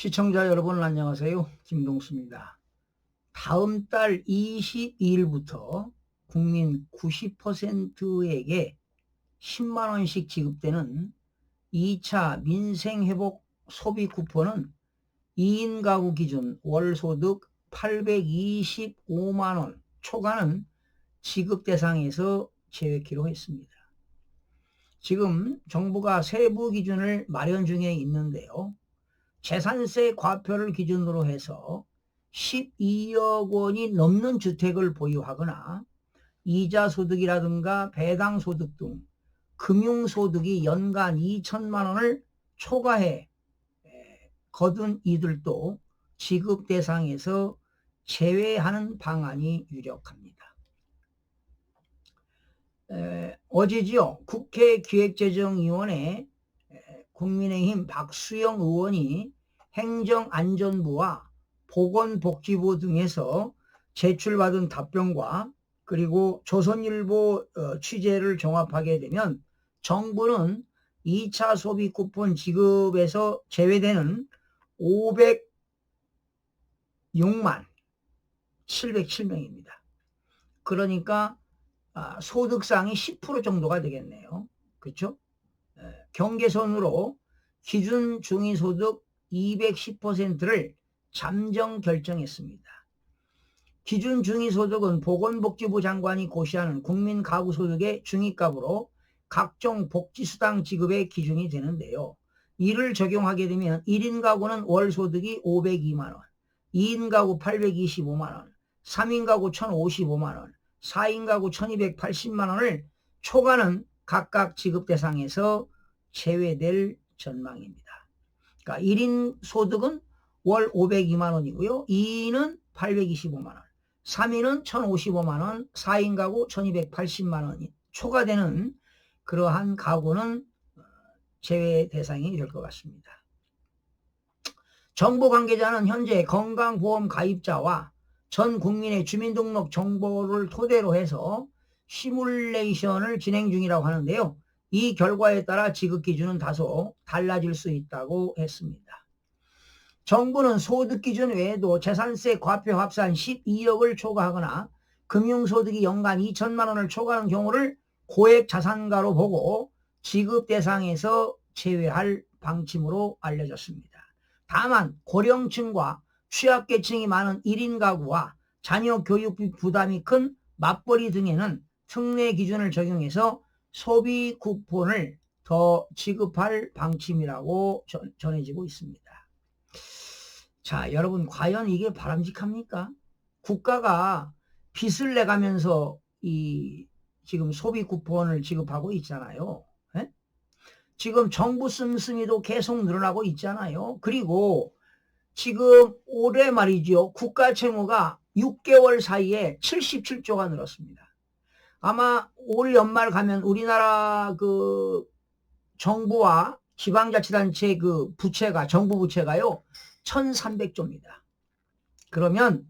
시청자 여러분 안녕하세요. 김동수입니다. 다음 달 22일부터 국민 90%에게 10만원씩 지급되는 2차 민생회복 소비 쿠폰은 2인 가구 기준 월소득 825만원 초과는 지급 대상에서 제외키로 했습니다. 지금 정부가 세부 기준을 마련 중에 있는데요. 재산세 과표를 기준으로 해서 12억 원이 넘는 주택을 보유하거나 이자 소득이라든가 배당 소득 등 금융 소득이 연간 2천만 원을 초과해 거둔 이들도 지급 대상에서 제외하는 방안이 유력합니다. 에, 어제지요 국회 기획재정위원회 국민의힘 박수영 의원이 행정안전부와 보건복지부 등에서 제출받은 답변과 그리고 조선일보 어, 취재를 종합하게 되면 정부는 2차 소비 쿠폰 지급에서 제외되는 506만 707명입니다. 그러니까 아, 소득상이 10% 정도가 되겠네요. 그렇죠? 경계선으로 기준 중위소득 210%를 잠정 결정했습니다. 기준 중위소득은 보건복지부 장관이 고시하는 국민 가구소득의 중위값으로 각종 복지수당 지급의 기준이 되는데요. 이를 적용하게 되면 1인 가구는 월 소득이 502만원, 2인 가구 825만원, 3인 가구 1055만원, 4인 가구 1280만원을 초과는 각각 지급 대상에서 제외될 전망입니다. 그러니까 1인 소득은 월 502만 원이고요. 2인은 825만 원, 3인은 1055만 원, 4인 가구 1280만 원이 초과되는 그러한 가구는 제외 대상이 될 것 같습니다. 정부 관계자는 현재 건강보험 가입자와 전 국민의 주민등록 정보를 토대로 해서 시뮬레이션을 진행 중이라고 하는데요. 이 결과에 따라 지급 기준은 다소 달라질 수 있다고 했습니다. 정부는 소득 기준 외에도 재산세 과표 합산 12억을 초과하거나 금융소득이 연간 2천만 원을 초과하는 경우를 고액 자산가로 보고 지급 대상에서 제외할 방침으로 알려졌습니다. 다만 고령층과 취약계층이 많은 1인 가구와 자녀 교육비 부담이 큰 맞벌이 등에는 특례 기준을 적용해서 소비 쿠폰을 더 지급할 방침이라고 전해지고 있습니다. 자, 여러분, 과연 이게 바람직합니까? 국가가 빚을 내가면서 이 지금 소비 쿠폰을 지급하고 있잖아요. 에? 예? 지금 정부 씀씀이도 계속 늘어나고 있잖아요. 그리고 지금 올해 말이죠. 국가 채무가 6개월 사이에 77조가 늘었습니다. 아마 올 연말 가면 우리나라 그 정부와 지방자치단체 그 부채가 정부 부채가요 1300조입니다. 그러면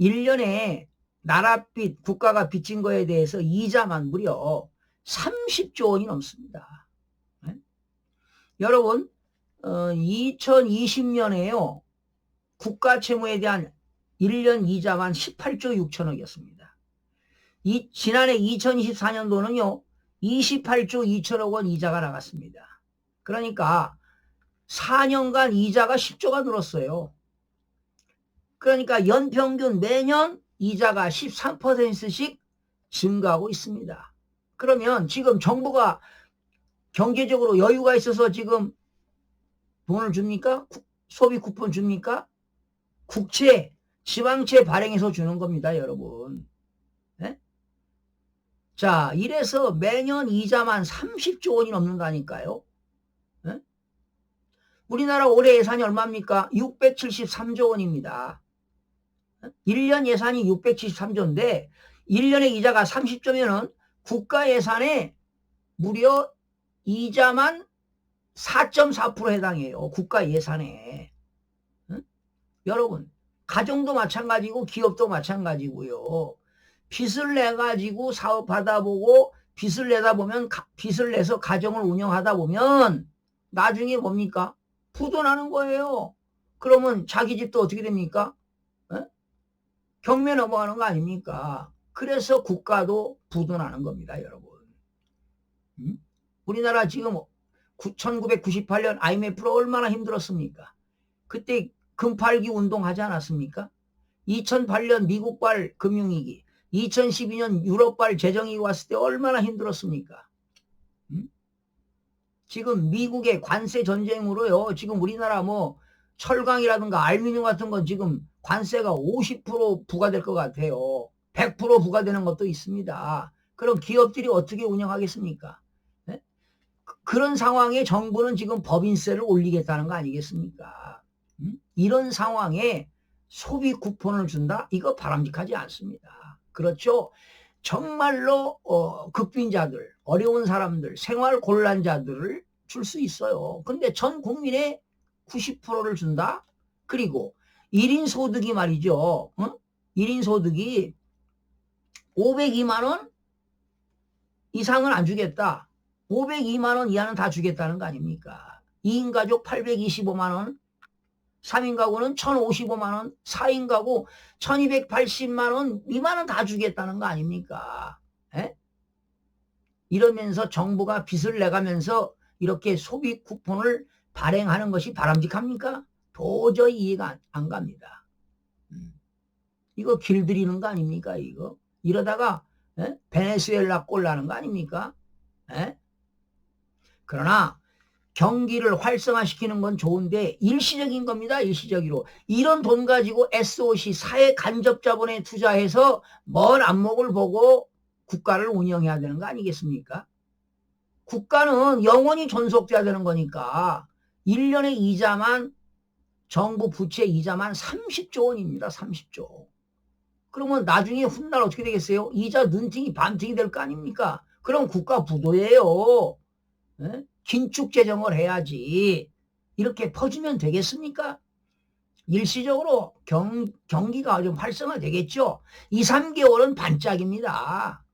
1년에 나라빚 국가가 빚진 거에 대해서 이자만 무려 30조 원이 넘습니다. 네? 여러분 어, 2020년에요 국가 채무에 대한 1년 이자만 18조 6천억이었습니다. 이, 지난해 2024년도는요, 28조 2천억 원 이자가 나갔습니다. 그러니까 4년간 이자가 10조가 늘었어요. 그러니까 연평균 매년 이자가 13%씩 증가하고 있습니다. 그러면 지금 정부가 경제적으로 여유가 있어서 지금 돈을 줍니까? 소비 쿠폰 줍니까? 국채, 지방채 발행해서 주는 겁니다, 여러분. 자, 이래서 매년 이자만 30조 원이 넘는다니까요. 네? 우리나라 올해 예산이 얼마입니까? 673조 원입니다. 1년 예산이 673조인데 1년에 이자가 30조면은 국가 예산에 무려 이자만 4.4% 해당해요. 국가 예산에. 응? 여러분, 가정도 마찬가지고 기업도 마찬가지고요. 빚을 내 가지고 사업 받아보고 빚을 내다 보면 빚을 내서 가정을 운영하다 보면 나중에 뭡니까? 부도나는 거예요. 그러면 자기 집도 어떻게 됩니까? 에? 경매 넘어가는 거 아닙니까? 그래서 국가도 부도나는 겁니다, 여러분. 음? 우리나라 지금 1998년 IMF로 얼마나 힘들었습니까? 그때 금팔기 운동 하지 않았습니까? 2008년 미국발 금융위기, 2012년 유럽발 재정이 왔을 때 얼마나 힘들었습니까? 음? 지금 미국의 관세 전쟁으로요. 지금 우리나라 뭐 철강이라든가 알루미늄 같은 건 지금 관세가 50% 부과될 것 같아요. 100% 부과되는 것도 있습니다. 그럼 기업들이 어떻게 운영하겠습니까? 네? 그- 그런 상황에 정부는 지금 법인세를 올리겠다는 거 아니겠습니까? 음? 이런 상황에 소비 쿠폰을 준다? 이거 바람직하지 않습니다. 그렇죠? 정말로 어, 극빈자들, 어려운 사람들, 생활 곤란자들을 줄 수 있어요. 근데 전 국민의 90%를 준다? 그리고 1인 소득이 말이죠. 어? 1인 소득이 502만 원 이상은 안 주겠다. 502만 원 이하는 다 주겠다는 거 아닙니까? 2인 가족 825만 원, 3인 가구는 1055만 원, 4인 가구 1280만 원 미만은 다 주겠다는 거 아닙니까? 에? 이러면서 정부가 빚을 내가면서 이렇게 소비 쿠폰을 발행하는 것이 바람직합니까? 도저히 이해가 안, 안 갑니다. 음. 이거 길들이는 거 아닙니까? 이거 이러다가 에? 베네수엘라 꼴 나는 거 아닙니까? 에? 그러나 경기를 활성화시키는 건 좋은데 일시적인 겁니다. 일시적으로. 이런 돈 가지고 SOC 사회 간접 자본에 투자해서 먼 안목을 보고 국가를 운영해야 되는 거 아니겠습니까? 국가는 영원히 존속돼야 되는 거니까 1년의 이자만 정부 부채 이자만 30조 원입니다. 30조. 그러면 나중에 훗날 어떻게 되겠어요? 이자 눈팅이 반팅이 될 거 아닙니까? 그럼 국가 부도예요. 에? 긴축 재정을 해야지 이렇게 퍼주면 되겠습니까? 일시적으로 경, 경기가 좀 활성화되겠죠. 2, 3개월은 반짝입니다.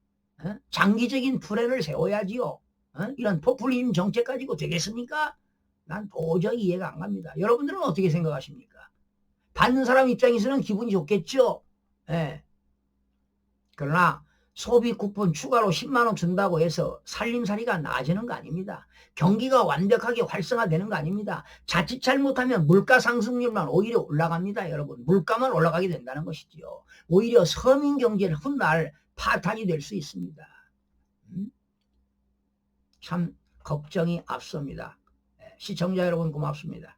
에? 장기적인 플랜을 세워야지요. 에? 이런 포퓰리즘 정책 가지고 되겠습니까? 난 도저히 이해가 안 갑니다. 여러분들은 어떻게 생각하십니까? 받는 사람 입장에서는 기분이 좋겠죠. 예. 그러나 소비 쿠폰 추가로 10만원 준다고 해서 살림살이가 나아지는 거 아닙니다. 경기가 완벽하게 활성화되는 거 아닙니다. 자칫 잘못하면 물가 상승률만 오히려 올라갑니다, 여러분. 물가만 올라가게 된다는 것이지요. 오히려 서민 경제는 훗날 파탄이 될 수 있습니다. 음? 참 걱정이 앞섭니다. 예, 시청자 여러분 고맙습니다.